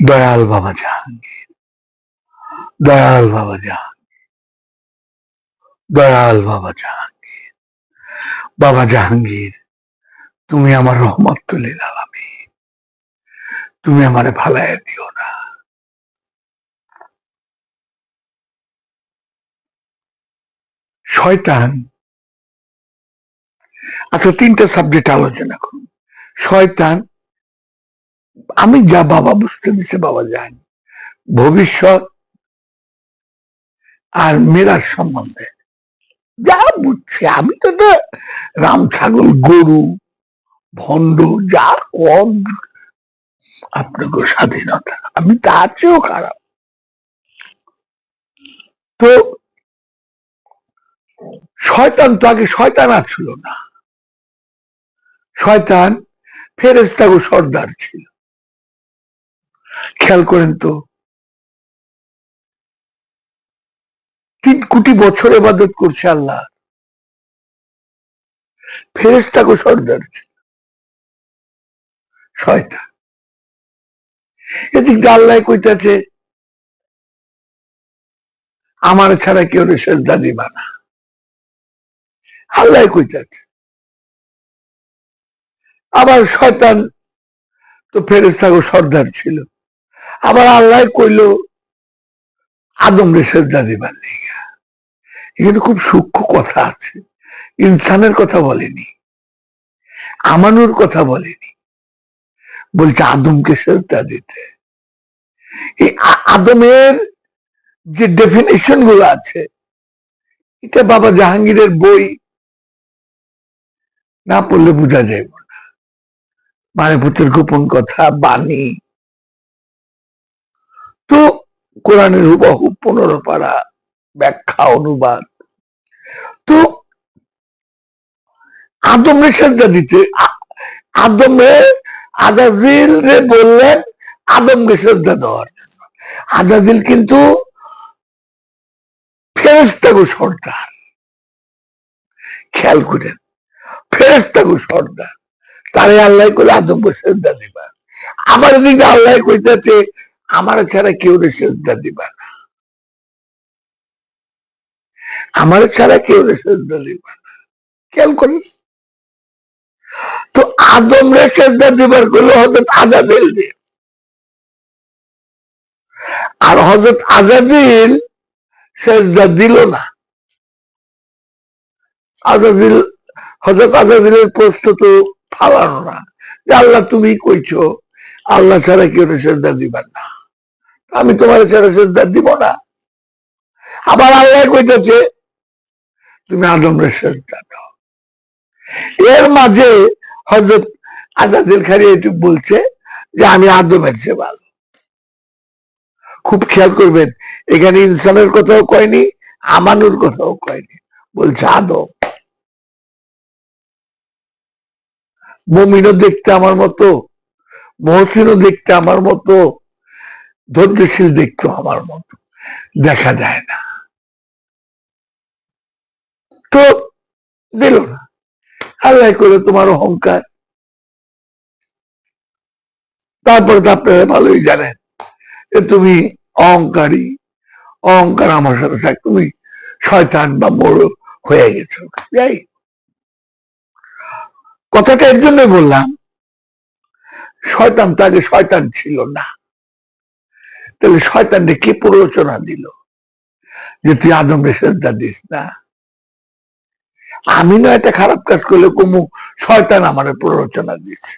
দয়াল বাবা জাহাঙ্গীর দয়াল বাবা জাহাঙ্গীর দয়াল বাবা জাহাঙ্গীর বাবা জাহাঙ্গীর, তুমি আমার রহমত তুলে আলামি তুমি আমারে ফালাইয়া দিও না। শয়তান। আচ্ছা তিনটা সাবজেক্ট আলোচনা করুন। শয়তান আমি যা বাবা বুঝতে দিছে বাবা জানি। ভবিষ্যৎ আর মেরার সম্বন্ধে যা বুঝছি, আমি তো রাম ছাগল, গরু, ভণ্ড, যা কম আপনাকে স্বাধীনতা, আমি তার চেয়েও খারাপ। তো শয়তান তো আগে শয়তান আর ছিল না। শয়তান ফেরেস্তাগো সর্দার ছিল। খেয়াল করেন তো। তিন কোটি বছর এবাদত করছে আল্লাহ। ফেরেস্তাগো সর্দার। এদিক আল্লাহ কইতাছে, আমার ছাড়া কেউ সেজদা দিবা না। আল্লাহ কইতাছে, আবার শয়তান তো ফেরেস্তাগো সর্দার ছিল। আবার আল্লাহ কইল আদম রে সেজদা দিবার লেগা। এখানে খুব সূক্ষ্ম কথা আছে। ইনসানের কথা বলেনি। আমানুর কথা বলেনি। বলছে, আদমকে সেজদা দিতে। এই আদমের যে ডেফিনেশনগুলো আছে, এটা বাবা জাহাঙ্গীরের বই, না পড়লে বোঝা যায় না। মানেপুত্রের গোপন কথা, বাণী তো কোরআনের হুবহু পনেরো পারা ব্যাখ্যা, অনুবাদ। তো আদমে সেজদা দিতে, আদমে আদাজিল রে বললেন, আদমকে সেজদা দেওয়ার জন্য। আদাজিল কিন্তু ফেরেস্তাগো সর্দার। খেয়াল করেন ফেরেস্তাগো সর্দার। তারে আল্লাহ করে আদমকে শ্রদ্ধা দিবা। আবার এদিকে আল্লাহ কইতাছে আমার ছাড়া কেউ সেজদা দিবা না। আমার ছাড়া কেউ সেজদা দিবা না। খেয়াল করেন। তো আদম রে দিবার করল হজরত আজাদিল দিয়ে। আর হজরত আজাদিল সেজদা দিল না। আজাদিল হজরত আজাদিলের প্রশ্ন তো ফালানো না। যে আল্লাহ তুমি কইছো, আল্লাহ ছাড়া কেউ সেজদা দিবার না। আমি তোমার ছাড়া সেজদা দিব না। আবার আল্লাহ কইতেছে, তুমি আদমরে সেজদা দাও। এর মাঝে হজরত আজাদিল খালি এটুক বলছে যে, আমি আদমের চেয়ে ভালো। খুব খেয়াল করবেন, এখানে ইনসানের কথাও কয়নি, আমানুর কথাও কয়নি, বলছে আদম। মমিনও দেখতে আমার মতো, মহসিনও দেখতে আমার মতো ধৈর্যশীল দেখতো আমার মতো। দেখা যায় না। তো দিল না। আল্লাহ করে তোমার অহংকার। তারপরে তো আপনারা ভালোই জানেন যে তুমি অহংকারী। অহংকার আমার সাথে থাক, তুমি শয়তান বা মোড় হয়ে গেছো। যাই কথাটা এর জন্য বললাম, শয়তান তাকে শয়তান ছিল না। তাহলে শয়তানকে কে প্ররোচনা দিল? যে তুই আদম শ্রদ্ধা দিস না। আমি না একটা খারাপ কাজ করলে কুমু, শয়তান আমার প্ররোচনা দিয়েছে।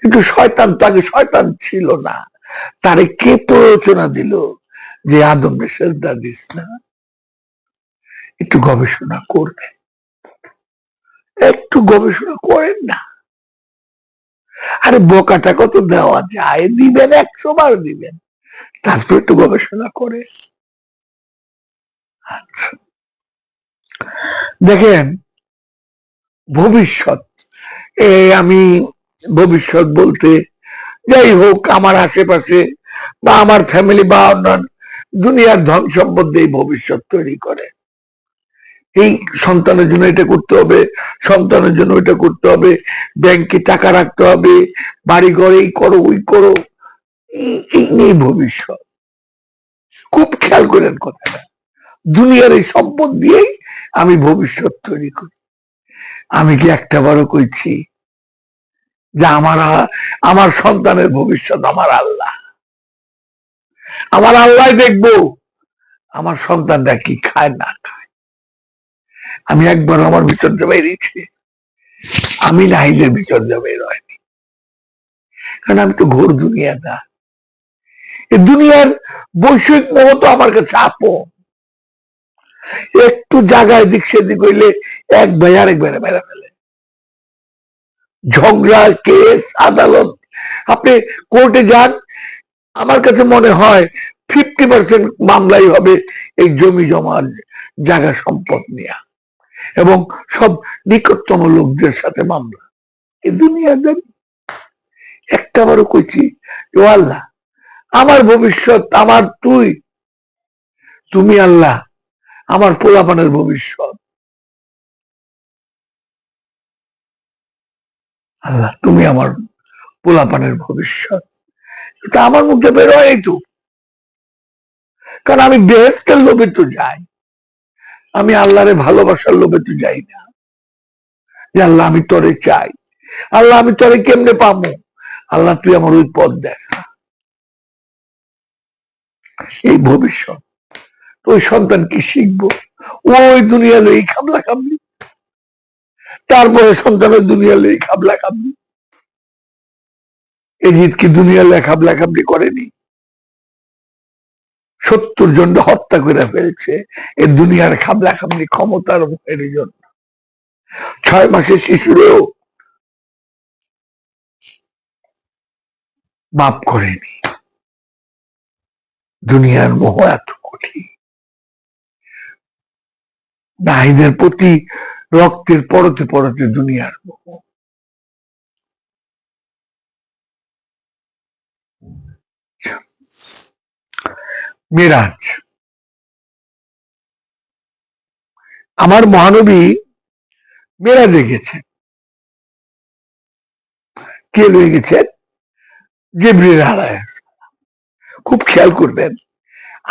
কিন্তু শয়তান তাকে শয়তান ছিল না। তারে কে প্ররোচনা দিল? যে আদম শ্রদ্ধা দিস না। একটু গবেষণা করবে। একটু গবেষণা করেন না। আরে বোকাটা কত দেওয়া যায়? দিবেন একশো বার দিবেন। তারপর একটু গবেষণা করে। আচ্ছা। দেখেন, ভবিষ্যৎ। এ আমি ভবিষ্যৎ বলতে যাই হোক, আমার আশেপাশে বা আমার ফ্যামিলি বা অন্যান্য দুনিয়ার ধন সম্পদ দিয়ে ভবিষ্যৎ তৈরি করে। এই সন্তানের জন্য এটা করতে হবে, সন্তানের জন্য এটা করতে হবে, ব্যাংকে টাকা রাখতে হবে বাড়ি ঘরে এই করো, ওই করো। এই- ভবিষ্যৎ। খুব খেয়াল করেন কথাটা। দুনিয়ার এই সম্পদ দিয়েই আমি ভবিষ্যৎ তৈরি করি। আমি কি একটা বারও কইছি যে আমার আমার সন্তানের ভবিষ্যৎ আমার আল্লাহ। আমার আল্লাহ দেখব, আমার সন্তানটা কি খায় না খায়। আমি একবার আমার ভিতর বেরিয়েছি। আমি নাহিদের ভিতর বের হয়নি। কারণ আমি তো ঘোর দুনিয়া না এই দুনিয়ার বৈষয়িক মোহ তো আমার কাছে আপন। একটু জায়গায় দিক সেদিক হইলে এক ভাই আরেক বেড়ে মেরে ফেলে। ঝগড়া, কেস, আদালত, আপনি কোর্টে যান, আমার কাছে মনে হয় ফিফটি পার্সেন্ট মামলাই হবে এই জমি জমার জায়গা সম্পদ নিয়ে। এবং সব নিকটতম লোকদের সাথে মামলা। এই দুনিয়াদারি একটা বারও কইছি, ও আল্লাহ আমার ভবিষ্যৎ, আমার তুই। তুমি আল্লাহ, আমার পোলাপানের ভবিষ্যৎ। আল্লাহ, তুমি আমার পোলাপানের ভবিষ্যৎ। এটা আমার মুখে বের হয় তো। কারণ আমি বেহেস্তের লোভে তো যাই। আমি আল্লাহরে ভালোবাসার লোভে তো যাই না। যে আল্লাহ, আমি তোরে চাই। আল্লাহ, আমি তোরে কেমনে পাবো? আল্লাহ, তুই আমার ওই পথ দেখ। এই ভবিষ্যৎ। তো ওই সন্তান কি শিখব? ওই দুনিয়া লই খাবলা খাবলি। তারপরে সন্তানের দুনিয়া লই খাবলা খাবলি। এজিৎ কি দুনিয়া লয় খাবলা করেনি? সত্তর জন হত্যা করে ফেলছে। এ দুনিয়ার খাবলা খাবলি ক্ষমতার মুখের জন্য। ছয় মাসের শিশুরেও মাপ করেনি। দুনিয়ার মোহ এত কঠিন। নাহিদের প্রতি রক্তের পরতে পরতে দুনিয়ার মোহ। মিরাজ, আমার মহানবী মেরাজে গেছে কে লয়ে গেছেন? জিবরিল আলাইহিস খুব খেয়াল করবেন,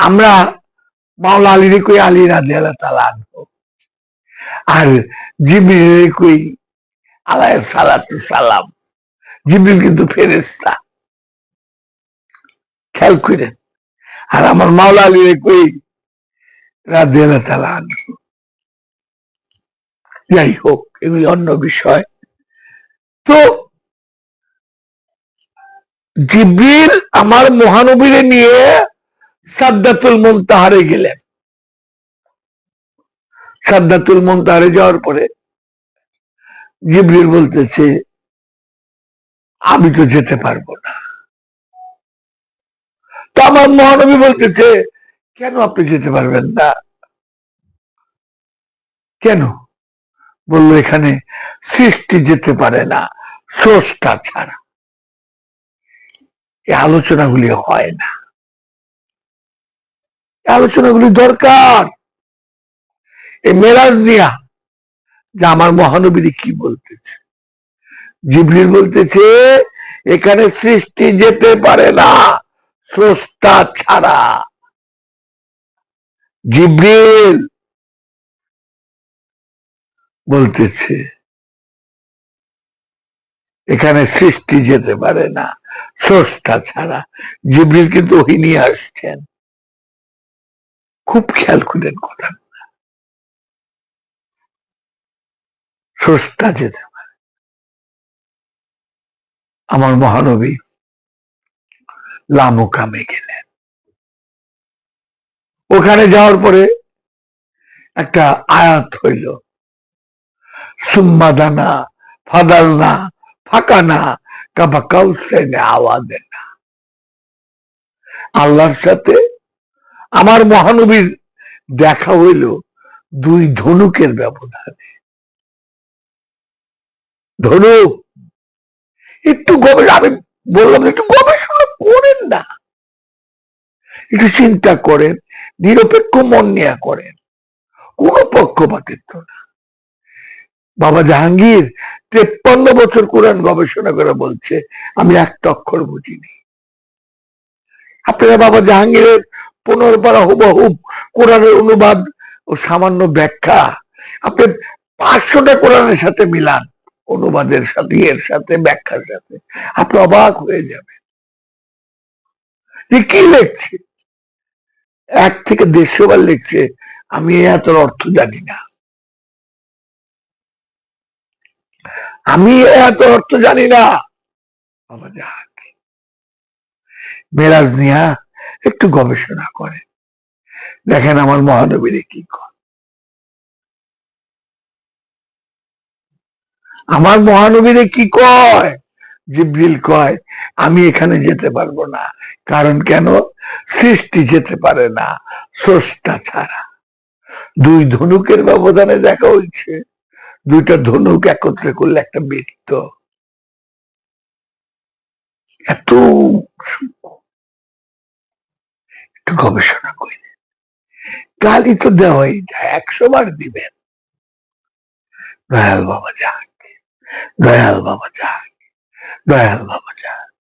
আমরা মাওলা আলীরে কই আলী রাজি আল্লাহ তালা আর জিবরিল কই আলাই সালাতু সালাম। জিবরিল কিন্তু ফেরেস্তা খেয়াল করেন। আর আমার মাওলা আলীরে কই রাজি আল্লাহ তালা যাই হোক, এগুলি অন্য বিষয়। তো জিব্রিল আমার মহানবীরে নিয়ে সাদ্দাতুল মুনতাহারে গেলেন। সাদ্দাতুল মুনতাহারে যাওয়ার পরে জিব্রিল বলতেছে, আমি তো যেতে পারব না। তো আমার মহানবী বলতেছে, কেন আপনি যেতে পারবেন না? কেন? বলল, এখানে সৃষ্টি যেতে পারে না, স্রষ্টা ছাড়া। এই আলোচনাগুলি হয় না। আলোচনাগুলি দরকার। এই মেরাজ নিয়া যে আমার মহানবীর কি বলতেছে? জিবরিল বলতেছে, এখানে সৃষ্টি যেতে পারে না, স্রষ্টা ছাড়া। জিবরিল বলতেছে এখানে সৃষ্টি যেতে পারে না, স্রষ্টা ছাড়া। জিবরিল কিন্তু ওই নিয়ে আসছেন। খুব খেয়াল করেন কথা স্রষ্টা যেতে পারে। আমার মহানবী লামুকামে গেলেন। ওখানে যাওয়ার পরে একটা আয়াত হইল সুম্মাদানা ফাদালনা ফাঁকানা কাবা কাউসেনে আওয়াজে না। আল্লাহর সাথে আমার মহানবীর দেখা হইল দুই ধনুকের ব্যবধানে। ধনুক, একটু গবেষণা আমি বললাম একটু গবেষণা করেন না। একটু চিন্তা করেন, নিরপেক্ষ মন নিয়ে করেন। কোন পক্ষপাতিত্ব না। বাবা জাহাঙ্গীর, তেপ্পান্ন বছর কোরআন গবেষণা করে বলছে, আমি একটা অক্ষর বুঝিনি। আপনারা বাবা জাহাঙ্গীরের পনেরো পারা হুবহুব কোরআনের অনুবাদ ও সামান্য ব্যাখ্যা আপনি পাঁচশোটা কোরআনের সাথে মিলান, অনুবাদের সাথে, এর সাথে, ব্যাখ্যার সাথে, আপনি অবাক হয়ে যাবেন। যে কি লিখছে? এক থেকে দেড়শো বার লিখছে, আমি এত অর্থ জানি না। আমি এত অর্থ জানি না। মেরাজ নিয়া একটু গবেষণা করে। দেখেন আমার মহানবীরে কি কয় আমার মহানবীরে কি কয়? জিব্রিল কয়, আমি এখানে যেতে পারব না। কারণ কেন? সৃষ্টি যেতে পারে না। স্রষ্টা ছাড়া। দুই ধনুকের ব্যবধানে দেখা হয়েছে। দুইটা ধনুক একত্রে করলে একটা বৃত্ত। এত একটু গবেষণা করে। গালি তো দেওয়াই যায়, একশো বার দিবেন। দয়াল বাবা যাক, দয়াল বাবা যাক, দয়াল বাবা যাক।